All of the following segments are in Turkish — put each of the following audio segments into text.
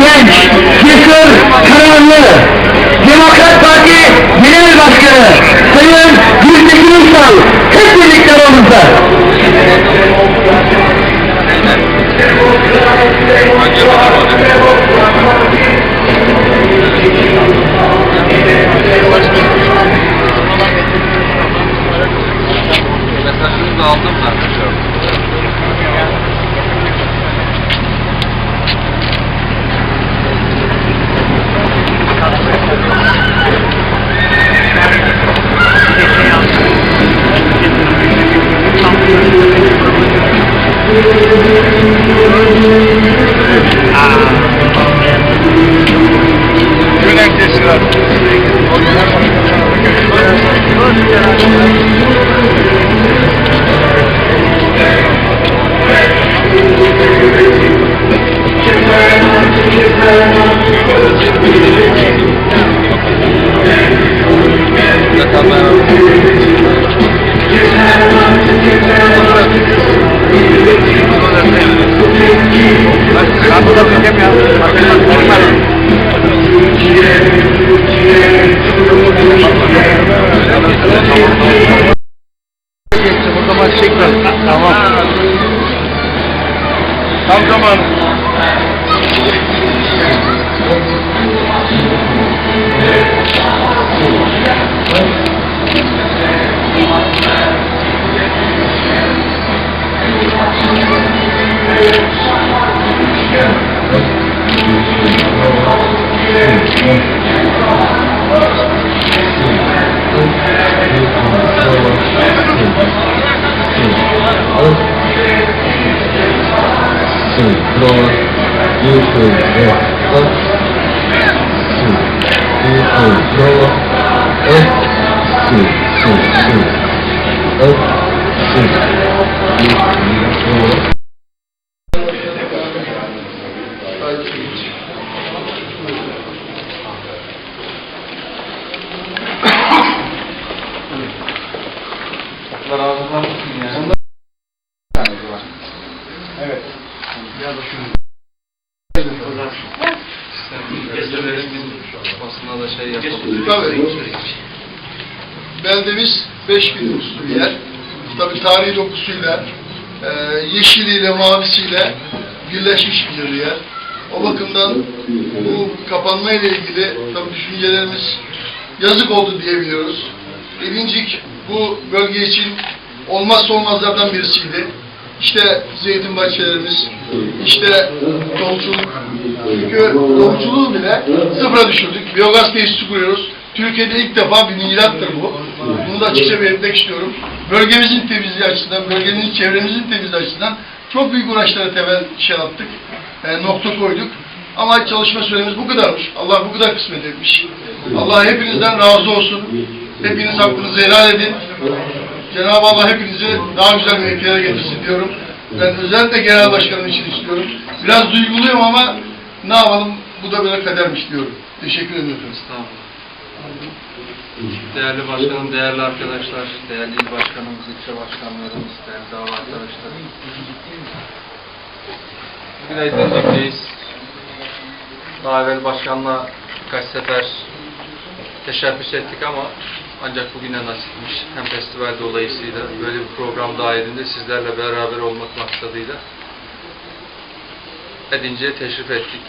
Genç, cesur, kararlı, Demokrat Parti Genel Başkanı Sayın Gültekin Uysal hep birlikte aramızda. O come on. 多一四六二四一四六二四四四二四一四。Tabii. Beldemiz 5000 nüfuslu bir yer. Tabii tarihi dokusuyla, e, yeşiliyle, mavisiyle birleşmiş bir yer. O bakımdan bu kapanma ile ilgili tabii düşüncelerimiz yazık oldu diyebiliyoruz. Edincik bu bölge için olmazsa olmazlardan birisiydi. İşte zeytin bahçelerimiz, işte tavukçuluk. Çünkü tavukçuluğu bile sıfıra düşürdük. Biyogaz tesisi kuruyoruz. Türkiye'de ilk defa bir milattır bu. Bunu da açıkça belirtmek istiyorum. Bölgemizin temizliği açısından, bölgenin çevremizin temizliği açısından çok büyük uğraşlara temel şey yaptık. E, nokta koyduk. Ama çalışma süremiz bu kadarmış. Allah bu kadar kısmet etmiş. Allah hepinizden razı olsun. Hepiniz hakkınızı helal edin. Cenab-ı Allah hepinizi daha güzel mevkilere getirsin diyorum. Ben özellikle genel başkanım için istiyorum. Biraz duyguluyum ama ne yapalım bu da böyle kadermiş diyorum. Teşekkür. Estağfurullah. Değerli başkanım, değerli arkadaşlar, değerli il başkanımız, ilçe başkanlarımız, değerli dava arkadaşlar. Bugün Aydınlık'tayız. Daha evvel başkanla birkaç sefer teşebbüs ettik ama ancak bugüne nasipmiş. Hem festival dolayısıyla böyle bir program dahilinde sizlerle beraber olmak maksadıyla Edince'ye teşrif ettik.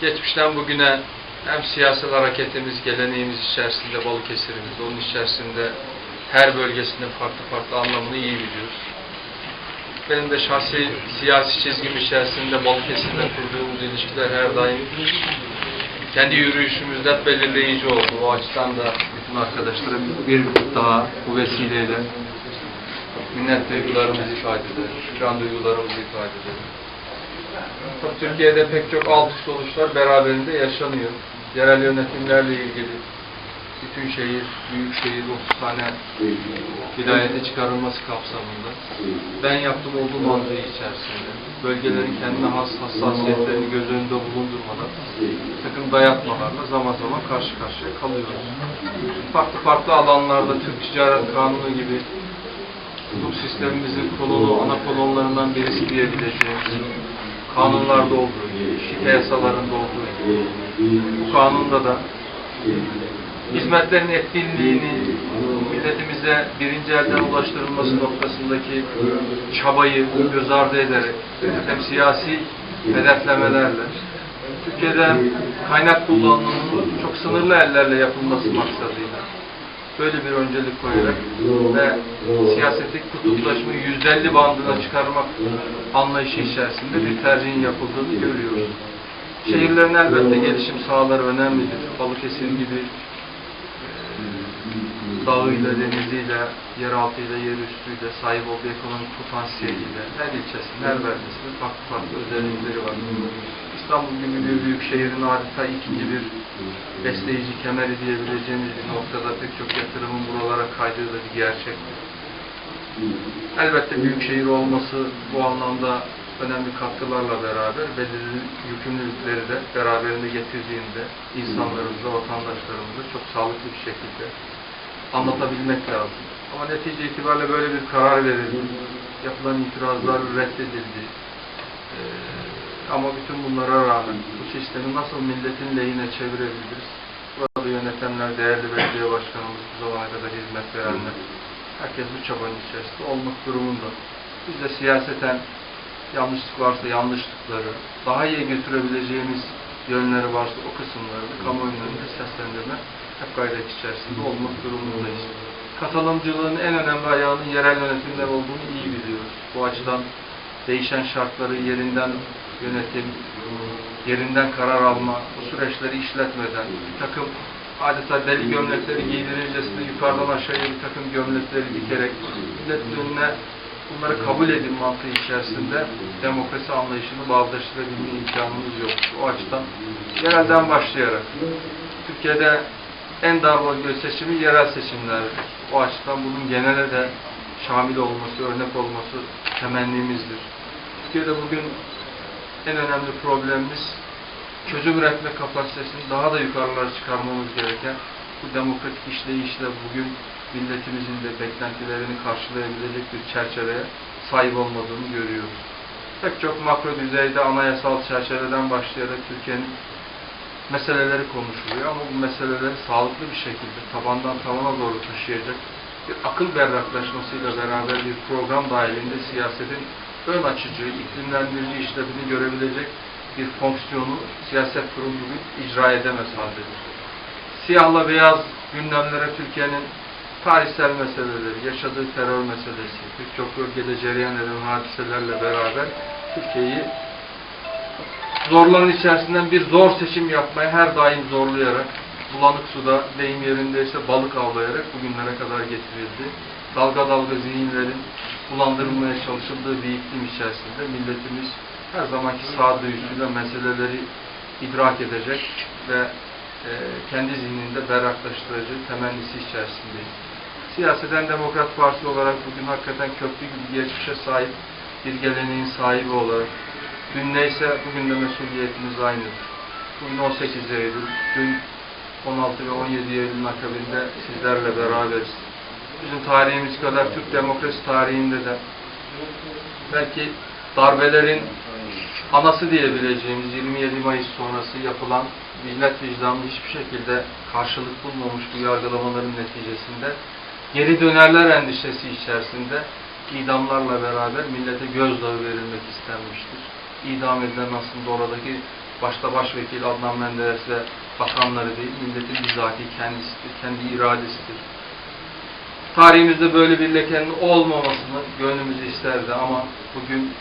Geçmişten bugüne hem siyasal hareketimiz, geleneğimiz içerisinde Balıkesir'imiz, onun içerisinde her bölgesinde farklı farklı anlamını iyi biliyoruz. Benim de şahsi siyasi çizgim içerisinde Balıkesir'le kurduğumuz ilişkiler her daim kendi yürüyüşümüzde belirleyici oldu. O açıdan da bütün arkadaşlara bir daha bu vesileyle minnet duygularımızı ifade edelim, şükran duygularımızı ifade edelim. Türkiye'de pek çok alt üst oluşlar beraberinde yaşanıyor. Yerel yönetimlerle ilgili, bütün şehir, büyük şehir 30 tane vilayete çıkarılması kapsamında ben yaptım olduğum mantığı içerisinde bölgelerin kendine has hassasiyetlerini göz önünde bulundurmadan takım dayatmalarla zaman zaman karşı karşıya kalıyoruz. Farklı farklı alanlarda Türk Ticaret Kanunu gibi hukuk sistemimizin kolonu, ana kolonlarından birisi diyebileceğimiz kanunlarda olduğu gibi, şike yasalarında olduğu gibi bu kanunda da hizmetlerin etkinliğini milletimize birinci elden ulaştırılması noktasındaki çabayı göz ardı ederek hem siyasi hedeflemelerle Türkiye'de kaynak kullanımının çok sınırlı ellerle yapılması maksadıyla böyle bir öncelik koyarak ve siyaseti kutuplaşmayı %50 bandına çıkarmak anlayışı içerisinde bir tercihin yapıldığını görüyoruz. Şehirlerin elbette gelişim sahaları önemlidir. Balıkesir gibi dağıyla, deniziyle, yeraltıyla, yerüstüyle, sahip olduğu ekonomik potansiyeliyle her ilçesinin, her beldesinin farklı farklı özellikleri var. İstanbul gibi bir büyük şehrin adeta ikinci bir besleyici kemeri diyebileceğimiz bir noktada pek çok yatırımın buralara kaydığı da bir gerçektir. Elbette büyük şehir olması bu anlamda önemli katkılarla beraber belirli yükümlülükleri de beraberinde getirdiğinde insanlarımıza, vatandaşlarımıza çok sağlıklı bir şekilde anlatabilmek lazım. Ama netice itibariyle böyle bir karar verildi. Yapılan itirazlar reddedildi. Ee, ama bütün bunlara rağmen bu sistemi nasıl milletin lehine çevirebiliriz? Burada yönetenler, değerli belediye başkanımız, bu zamana kadar hizmet verenler, herkes bu çabanın içerisinde olmak durumunda. Biz de siyaseten yanlışlık varsa yanlışlıkları, daha iyi götürebileceğimiz yönleri varsa o kısımları kamuoyunun seslendirme hep gayret içerisinde olmak durumundayız. Katılımcılığın en önemli ayağının yerel yönetimler olduğunu iyi biliyoruz. Bu açıdan değişen şartları yerinden yönetim, yerinden karar alma, bu süreçleri işletmeden bir takım adeta deli gömlekleri giydirircesine yukarıdan aşağıya bir takım gömlekleri dikerek milletin önüne bunları kabul edin mantığı içerisinde demokrasi anlayışını bağdaştırabilme imkanımız yok. O açıdan yerelden başlayarak Türkiye'de en dar bölge seçimi yerel seçimlerdir. O açıdan bunun genele de şamil olması, örnek olması temennimizdir. Türkiye'de bugün en önemli problemimiz çözüm üretme kapasitesini daha da yukarılara çıkarmamız gereken bu demokratik işleyişle bugün milletimizin de beklentilerini karşılayabilecek bir çerçeveye sahip olmadığını görüyoruz. Pek çok makro düzeyde anayasal çerçeveden başlayarak Türkiye'nin meseleleri konuşuluyor ama bu meseleleri sağlıklı bir şekilde tabandan tavana doğru taşıyacak bir akıl berraklaşmasıyla beraber bir program dahilinde siyasetin ön açıcı, iklimlendirici işlevini görebilecek bir fonksiyonu siyaset bugün icra edemez haldedir. Siyahla beyaz gündemlere Türkiye'nin tarihsel meseleleri, yaşadığı terör meselesi, pek çok bölgede cereyan eden hadiselerle beraber Türkiye'yi zorların içerisinden bir zor seçim yapmaya her daim zorlayarak, bulanık suda deyim yerindeyse balık avlayarak bugünlere kadar getirildi. Dalga dalga zihinlerin bulandırılmaya çalışıldığı bir iklim içerisinde milletimiz her zamanki sağduyusuyla meseleleri idrak edecek ve e, kendi zihninde berraklaştırıcı temennisi içerisindeyiz. Siyaseten Demokrat Parti olarak bugün hakikaten köklü bir geçmişe sahip bir geleneğin sahibi olarak dün neyse bugün de mesuliyetimiz aynıdır. Bugün 18 Eylül, dün 16 ve 17 Eylül'ün akabinde sizlerle beraberiz. Bizim tarihimiz kadar Türk demokrasi tarihinde de belki darbelerin anası diyebileceğimiz 27 Mayıs sonrası yapılan millet vicdanlı hiçbir şekilde karşılık bulmamış bu yargılamaların neticesinde geri dönerler endişesi içerisinde idamlarla beraber millete gözdağı verilmek istenmiştir. İdam edilen aslında oradaki başta başvekil Adnan Menderes ve bakanları değil, milletin bizatihi kendisidir, kendi iradesidir. Tarihimizde böyle bir lekenin olmamasını gönlümüz isterdi ama bugün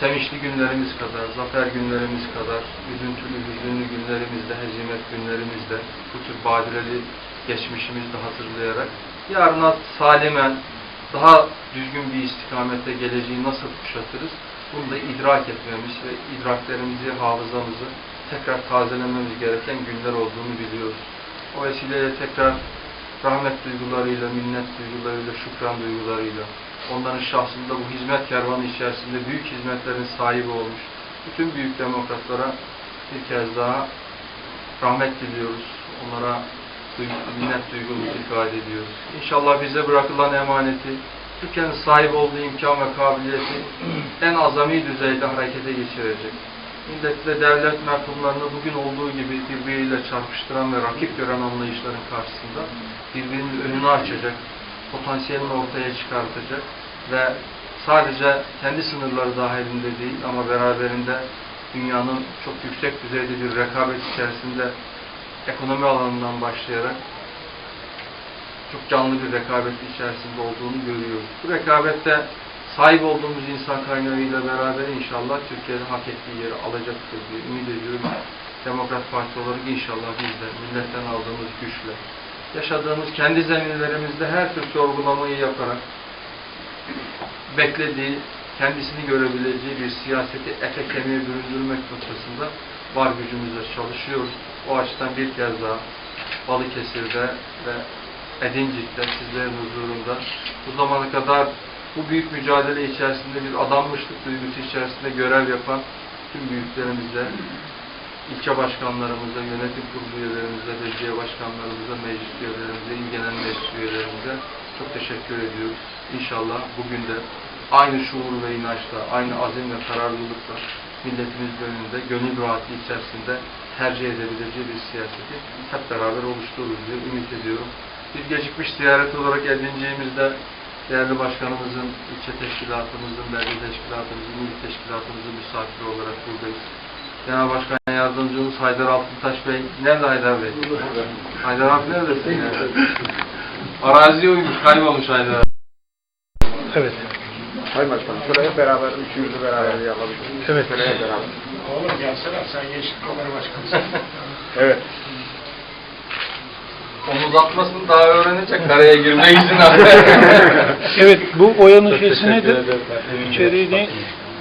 sevinçli günlerimiz kadar, zafer günlerimiz kadar, üzüntülü, hüzünlü günlerimizde, hezimet günlerimizde bu tür badireli geçmişimizde hatırlayarak yarına salimen, daha düzgün bir istikamette geleceği nasıl kuşatırız? Bunu da idrak etmemiz ve idraklerimizi, hafızamızı tekrar tazelememiz gereken günler olduğunu biliyoruz. O vesileyle tekrar rahmet duygularıyla, minnet duygularıyla, şükran duygularıyla, onların şahsında bu hizmet kervanı içerisinde büyük hizmetlerin sahibi olmuş bütün büyük demokratlara bir kez daha rahmet diliyoruz. Onlara minnet duygumuzu ifade ediyoruz. İnşallah bize bırakılan emaneti, Türkiye'nin sahip olduğu imkan ve kabiliyeti en azami düzeyde harekete geçirecek. Milletle devlet mertumlarını bugün olduğu gibi birbiriyle çarpıştıran ve rakip gören anlayışların karşısında birbirinin önünü açacak, potansiyelini ortaya çıkartacak ve sadece kendi sınırları dahilinde değil ama beraberinde dünyanın çok yüksek düzeyde bir rekabet içerisinde ekonomi alanından başlayarak çok canlı bir rekabet içerisinde olduğunu görüyoruz. Bu rekabette sahip olduğumuz insan kaynağıyla beraber inşallah Türkiye'nin hak ettiği yeri alacaktır diye ümit ediyorum. Demokrat Parti olarak inşallah biz de milletten aldığımız güçle, yaşadığımız kendi zeminlerimizde her tür sorgulamayı yaparak beklediği, kendisini görebileceği bir siyaseti ete kemiğe büründürmek noktasında var gücümüzle çalışıyoruz. O açıdan bir kez daha Balıkesir'de ve Edincik'te sizlerin huzurunda bu zamana kadar bu büyük mücadele içerisinde bir adanmışlık duygusu içerisinde görev yapan tüm büyüklerimize, ilçe başkanlarımıza, yönetim kurulu üyelerimize, belediye başkanlarımıza, meclis üyelerimize, il genel meclis üyelerimize çok teşekkür ediyoruz. İnşallah bugün de aynı şuur ve inançla, aynı azim ve kararlılıkla milletimizin önünde gönül rahatlığı içerisinde tercih edebileceği bir siyaseti hep beraber oluştururuz diye ümit ediyorum. Bir gecikmiş ziyaret olarak edineceğimizde değerli başkanımızın, ilçe teşkilatımızın, belediye teşkilatımızın, il teşkilatımızın misafiri olarak buradayız. Genel Başkan Yardımcımız Haydar Altıntaş Bey. Nerede Haydar Bey? Haydar abi neredesin ya? Araziye uymuş, kaybolmuş Haydar abi. Evet. Sayın Başkanım şuraya beraber, üçümüzü beraber yapalım. Evet. Şuraya beraber. Oğlum gelsene sen Yeşil Kolları Başkanısın. Evet. Omuz atmasını daha öğrenecek, karaya girme izin evet bu oyanın şeysi nedir? İçeriği ne?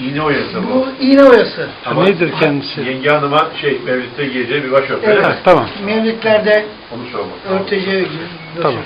İğne oyası bu. Bu iğne oyası. Nedir kendisi? Yenge hanıma şey Mevlüt'te giyeceği bir başörtü. Evet. Ha, tamam. Mevlütlerde Onu sormak. örteceği gibi. Tamam.